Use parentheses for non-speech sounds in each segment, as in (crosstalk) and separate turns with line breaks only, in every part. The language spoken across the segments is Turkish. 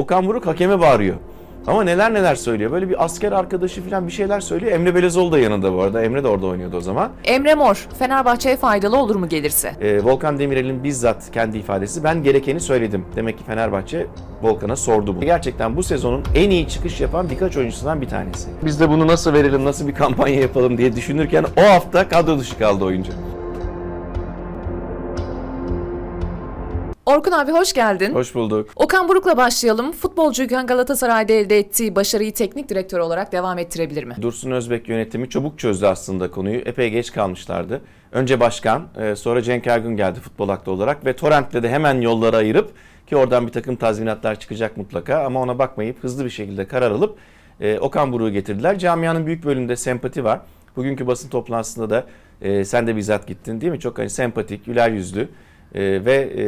Okan Buruk hakeme bağırıyor. Ama neler neler söylüyor. Böyle bir asker arkadaşı falan bir şeyler söylüyor. Emre Belezoğlu da yanında bu arada. Emre de orada oynuyordu o zaman.
Emre Mor, Fenerbahçe'ye faydalı olur mu gelirse?
Ee, Volkan Demirel'in bizzat kendi ifadesi ben gerekeni söyledim. Demek ki Fenerbahçe Volkan'a sordu bunu. Gerçekten bu sezonun en iyi çıkış yapan birkaç oyuncusundan bir tanesi. Biz de bunu nasıl verelim, nasıl bir kampanya yapalım diye düşünürken o hafta kadro dışı kaldı oyuncu.
Orkun abi hoş geldin.
Hoş bulduk.
Okan Buruk'la başlayalım. Futbolcuyken Galatasaray'da elde ettiği başarıyı teknik direktör olarak devam ettirebilir mi?
Dursun Özbek yönetimi çabuk çözdü aslında konuyu. Epey geç kalmışlardı. Önce başkan, e, sonra Cenk Ergün geldi futbol aklı olarak ve Torrent'le de hemen yolları ayırıp ki oradan bir takım tazminatlar çıkacak mutlaka ama ona bakmayıp hızlı bir şekilde karar alıp e, Okan Buruk'u getirdiler. Camianın büyük bölümünde sempati var. Bugünkü basın toplantısında da e, sen de bizzat gittin değil mi? Çok hani sempatik, güler yüzlü. Ee, ve e,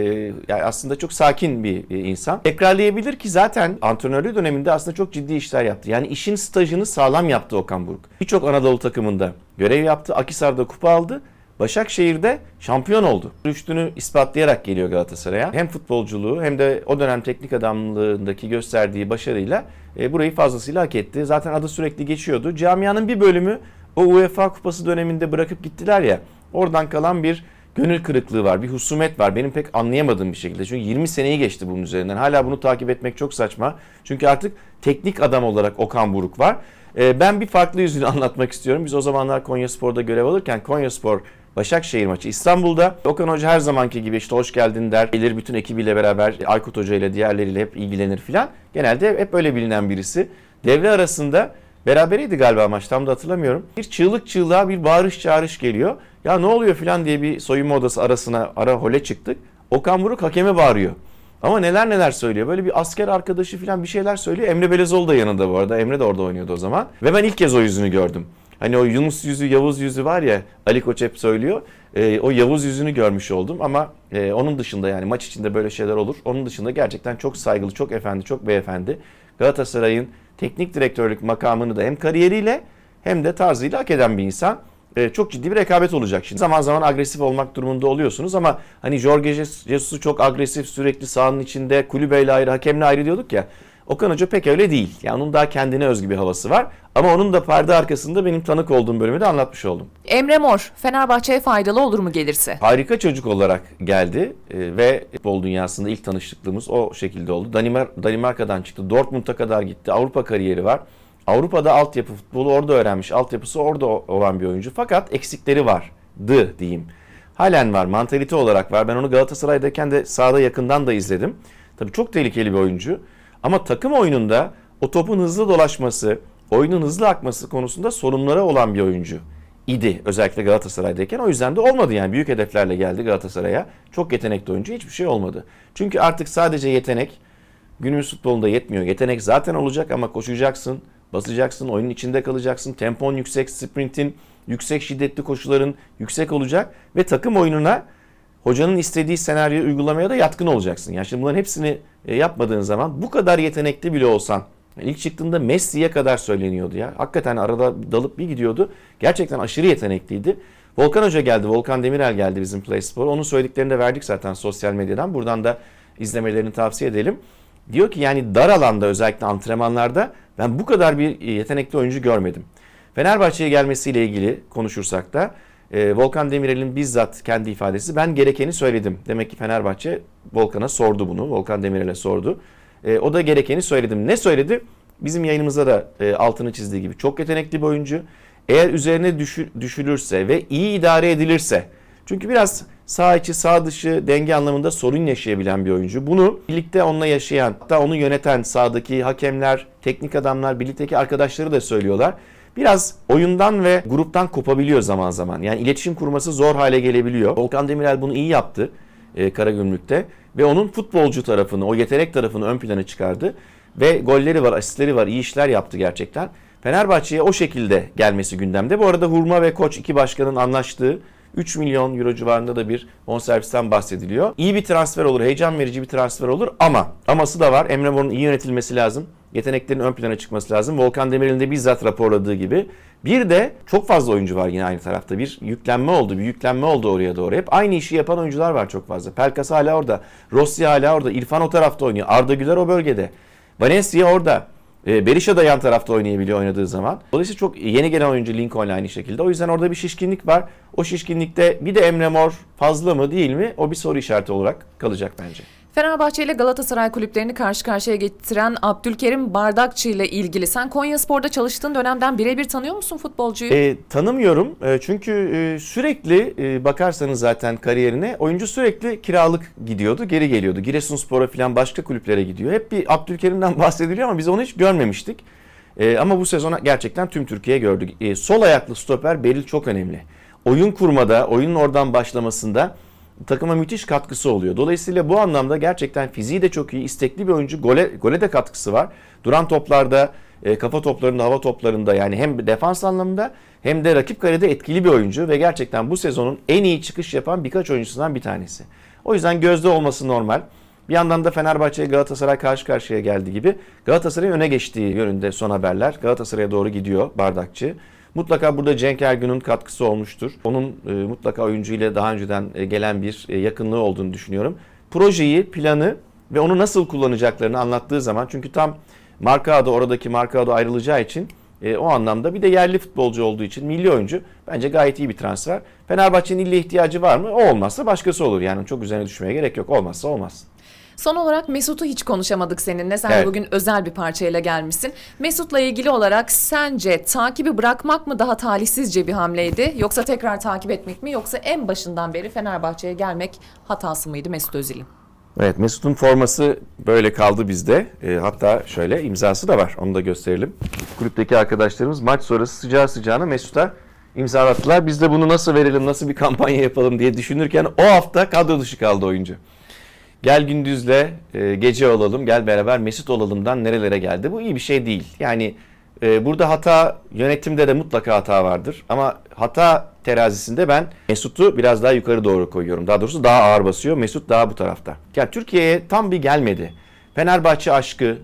yani aslında çok sakin bir e, insan. Tekrarlayabilir ki zaten antrenörlüğü döneminde aslında çok ciddi işler yaptı. Yani işin stajını sağlam yaptı Okan Buruk. Birçok Anadolu takımında görev yaptı. Akisar'da kupa aldı. Başakşehir'de şampiyon oldu. Rüştünü ispatlayarak geliyor Galatasaray'a. Hem futbolculuğu hem de o dönem teknik adamlığındaki gösterdiği başarıyla e, burayı fazlasıyla hak etti. Zaten adı sürekli geçiyordu. Camianın bir bölümü o UEFA kupası döneminde bırakıp gittiler ya. Oradan kalan bir gönül kırıklığı var, bir husumet var. Benim pek anlayamadığım bir şekilde. Çünkü 20 seneyi geçti bunun üzerinden. Hala bunu takip etmek çok saçma. Çünkü artık teknik adam olarak Okan Buruk var. Ee, ben bir farklı yüzünü (laughs) anlatmak istiyorum. Biz o zamanlar Konyaspor'da görev alırken Konyaspor Başakşehir maçı İstanbul'da. Okan Hoca her zamanki gibi işte hoş geldin der. Gelir bütün ekibiyle beraber Aykut Hoca ile diğerleriyle hep ilgilenir filan. Genelde hep öyle bilinen birisi. Devre arasında Berabereydi galiba maç tam da hatırlamıyorum. Bir çığlık çığlığa bir bağırış çağırış geliyor. Ya ne oluyor filan diye bir soyunma odası arasına ara hole çıktık. Okan Buruk hakeme bağırıyor. Ama neler neler söylüyor. Böyle bir asker arkadaşı filan bir şeyler söylüyor. Emre Belezoğlu da yanında bu arada. Emre de orada oynuyordu o zaman. Ve ben ilk kez o yüzünü gördüm. Hani o Yunus yüzü, Yavuz yüzü var ya Ali Koç hep söylüyor. E, o Yavuz yüzünü görmüş oldum ama e, onun dışında yani maç içinde böyle şeyler olur. Onun dışında gerçekten çok saygılı, çok efendi, çok beyefendi. Galatasaray'ın teknik direktörlük makamını da hem kariyeriyle hem de tarzıyla hak eden bir insan. Ee, çok ciddi bir rekabet olacak şimdi. Zaman zaman agresif olmak durumunda oluyorsunuz ama hani Jorge Jesus'u çok agresif sürekli sahanın içinde kulübeyle ayrı hakemle ayrı diyorduk ya. Okan Hoca pek öyle değil. Yani onun daha kendine özgü bir havası var. Ama onun da perde arkasında benim tanık olduğum bölümü de anlatmış oldum.
Emre Mor, Fenerbahçe'ye faydalı olur mu gelirse?
Harika çocuk olarak geldi e, ve futbol dünyasında ilk tanışıklığımız o şekilde oldu. Danimar, Danimarka'dan çıktı. Dortmund'a kadar gitti. Avrupa kariyeri var. Avrupa'da altyapı futbolu orada öğrenmiş. Altyapısı orada olan bir oyuncu. Fakat eksikleri vardı diyeyim. Halen var. Mantalite olarak var. Ben onu Galatasaray'dayken de sahada yakından da izledim. Tabii çok tehlikeli bir oyuncu. Ama takım oyununda o topun hızlı dolaşması, oyunun hızlı akması konusunda sorunları olan bir oyuncu idi. Özellikle Galatasaray'dayken. O yüzden de olmadı yani. Büyük hedeflerle geldi Galatasaray'a. Çok yetenekli oyuncu. Hiçbir şey olmadı. Çünkü artık sadece yetenek günümüz futbolunda yetmiyor. Yetenek zaten olacak ama koşacaksın, basacaksın, oyunun içinde kalacaksın. Tempon yüksek, sprintin, yüksek şiddetli koşuların yüksek olacak ve takım oyununa hocanın istediği senaryoyu uygulamaya da yatkın olacaksın. Yani şimdi bunların hepsini e, yapmadığın zaman bu kadar yetenekli bile olsan yani ilk çıktığında Messi'ye kadar söyleniyordu ya. Hakikaten arada dalıp bir gidiyordu. Gerçekten aşırı yetenekliydi. Volkan Hoca geldi, Volkan Demirel geldi bizim Play Spor'a. Onun söylediklerini de verdik zaten sosyal medyadan. Buradan da izlemelerini tavsiye edelim. Diyor ki yani dar alanda özellikle antrenmanlarda ben bu kadar bir yetenekli oyuncu görmedim. Fenerbahçe'ye gelmesiyle ilgili konuşursak da e, Volkan Demirel'in bizzat kendi ifadesi ben gerekeni söyledim. Demek ki Fenerbahçe Volkan'a sordu bunu. Volkan Demirel'e sordu. E, o da gerekeni söyledim. Ne söyledi? Bizim yayınımızda da e, altını çizdiği gibi çok yetenekli bir oyuncu. Eğer üzerine düşü, düşülürse ve iyi idare edilirse çünkü biraz sağ içi sağ dışı denge anlamında sorun yaşayabilen bir oyuncu. Bunu birlikte onunla yaşayan hatta onu yöneten sahadaki hakemler, teknik adamlar, birlikteki arkadaşları da söylüyorlar. Biraz oyundan ve gruptan kopabiliyor zaman zaman. Yani iletişim kurması zor hale gelebiliyor. Volkan Demirel bunu iyi yaptı e, Karagümrük'te ve onun futbolcu tarafını, o yetenek tarafını ön plana çıkardı. Ve golleri var, asistleri var, iyi işler yaptı gerçekten. Fenerbahçe'ye o şekilde gelmesi gündemde. Bu arada Hurma ve Koç iki başkanın anlaştığı 3 milyon euro civarında da bir bonservisten bahsediliyor. İyi bir transfer olur, heyecan verici bir transfer olur ama aması da var. Emre Mor'un iyi yönetilmesi lazım. Yeteneklerin ön plana çıkması lazım. Volkan Demirel'in de bizzat raporladığı gibi. Bir de çok fazla oyuncu var yine aynı tarafta. Bir yüklenme oldu, bir yüklenme oldu oraya doğru. Hep aynı işi yapan oyuncular var çok fazla. Pelkas hala orada, Rossi hala orada, İrfan o tarafta oynuyor, Arda Güler o bölgede. Valencia orada. E, Berisha da yan tarafta oynayabiliyor oynadığı zaman. Dolayısıyla çok yeni gelen oyuncu Lincoln aynı şekilde. O yüzden orada bir şişkinlik var. O şişkinlikte bir de Emre Mor fazla mı değil mi? O bir soru işareti olarak kalacak bence.
Fenerbahçe ile Galatasaray kulüplerini karşı karşıya getiren Abdülkerim Bardakçı ile ilgili sen Konyaspor'da çalıştığın dönemden birebir tanıyor musun futbolcuyu?
E, tanımıyorum E, çünkü e, sürekli e, bakarsanız zaten kariyerine oyuncu sürekli kiralık gidiyordu geri geliyordu. Giresunspor'a falan başka kulüplere gidiyor. Hep bir Abdülkerim'den (laughs) bahsediliyor ama biz onu hiç görmemiştik. E, ama bu sezona gerçekten tüm Türkiye gördü. E, sol ayaklı stoper Beril çok önemli. Oyun kurmada, oyunun oradan başlamasında takıma müthiş katkısı oluyor. Dolayısıyla bu anlamda gerçekten fiziği de çok iyi, istekli bir oyuncu. Gole, gole de katkısı var. Duran toplarda, e, kafa toplarında, hava toplarında yani hem defans anlamında hem de rakip kalede etkili bir oyuncu ve gerçekten bu sezonun en iyi çıkış yapan birkaç oyuncusundan bir tanesi. O yüzden gözde olması normal. Bir yandan da Fenerbahçe Galatasaray karşı karşıya geldi gibi Galatasaray'ın öne geçtiği yönünde son haberler. Galatasaray'a doğru gidiyor Bardakçı. Mutlaka burada Cenk Ergün'ün katkısı olmuştur. Onun e, mutlaka oyuncu ile daha önceden e, gelen bir e, yakınlığı olduğunu düşünüyorum. Projeyi, planı ve onu nasıl kullanacaklarını anlattığı zaman çünkü tam marka adı oradaki marka adı ayrılacağı için e, o anlamda bir de yerli futbolcu olduğu için milli oyuncu bence gayet iyi bir transfer. Fenerbahçe'nin ille ihtiyacı var mı? O olmazsa başkası olur. Yani çok üzerine düşmeye gerek yok. Olmazsa olmaz.
Son olarak Mesut'u hiç konuşamadık seninle. Sen
Evet.
bugün özel bir parçayla gelmişsin. Mesut'la ilgili olarak sence takibi bırakmak mı daha talihsizce bir hamleydi? Yoksa tekrar takip etmek mi? Yoksa en başından beri Fenerbahçe'ye gelmek hatası mıydı Mesut Özil'in?
Evet Mesut'un forması böyle kaldı bizde. E, hatta şöyle imzası da var. Onu da gösterelim. Kulüpteki arkadaşlarımız maç sonrası sıcağı sıcağına Mesut'a imzalattılar. Biz de bunu nasıl verelim, nasıl bir kampanya yapalım diye düşünürken o hafta kadro dışı kaldı oyuncu. Gel gündüzle e, gece olalım, gel beraber Mesut olalımdan nerelere geldi. Bu iyi bir şey değil. Yani e, burada hata yönetimde de mutlaka hata vardır. Ama hata terazisinde ben Mesut'u biraz daha yukarı doğru koyuyorum. Daha doğrusu daha ağır basıyor. Mesut daha bu tarafta. Yani Türkiye'ye tam bir gelmedi. Fenerbahçe aşkı,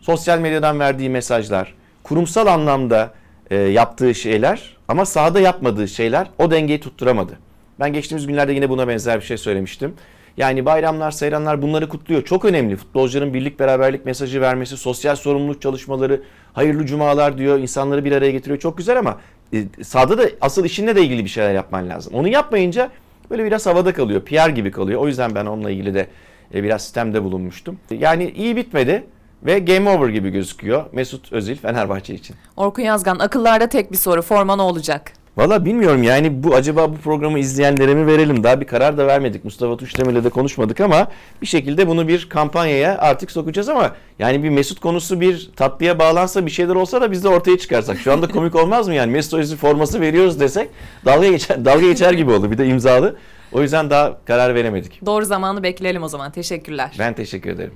sosyal medyadan verdiği mesajlar, kurumsal anlamda e, yaptığı şeyler ama sahada yapmadığı şeyler o dengeyi tutturamadı. Ben geçtiğimiz günlerde yine buna benzer bir şey söylemiştim. Yani bayramlar, seyranlar bunları kutluyor. Çok önemli. Futbolcuların birlik beraberlik mesajı vermesi, sosyal sorumluluk çalışmaları, hayırlı cumalar diyor, insanları bir araya getiriyor. Çok güzel ama e, sahada da asıl işinle de ilgili bir şeyler yapman lazım. Onu yapmayınca böyle biraz havada kalıyor, PR gibi kalıyor. O yüzden ben onunla ilgili de e, biraz sistemde bulunmuştum. Yani iyi bitmedi ve game over gibi gözüküyor Mesut Özil Fenerbahçe için.
Orkun Yazgan akıllarda tek bir soru. Forma ne olacak?
Valla bilmiyorum yani bu acaba bu programı izleyenlere mi verelim? Daha bir karar da vermedik. Mustafa Tuşdemir'le de konuşmadık ama bir şekilde bunu bir kampanyaya artık sokacağız ama yani bir Mesut konusu bir tatlıya bağlansa bir şeyler olsa da biz de ortaya çıkarsak. Şu anda komik olmaz mı yani? Mesut Özil forması veriyoruz desek dalga geçer, dalga geçer gibi oldu. Bir de imzalı. O yüzden daha karar veremedik.
Doğru zamanı bekleyelim o zaman. Teşekkürler.
Ben teşekkür ederim.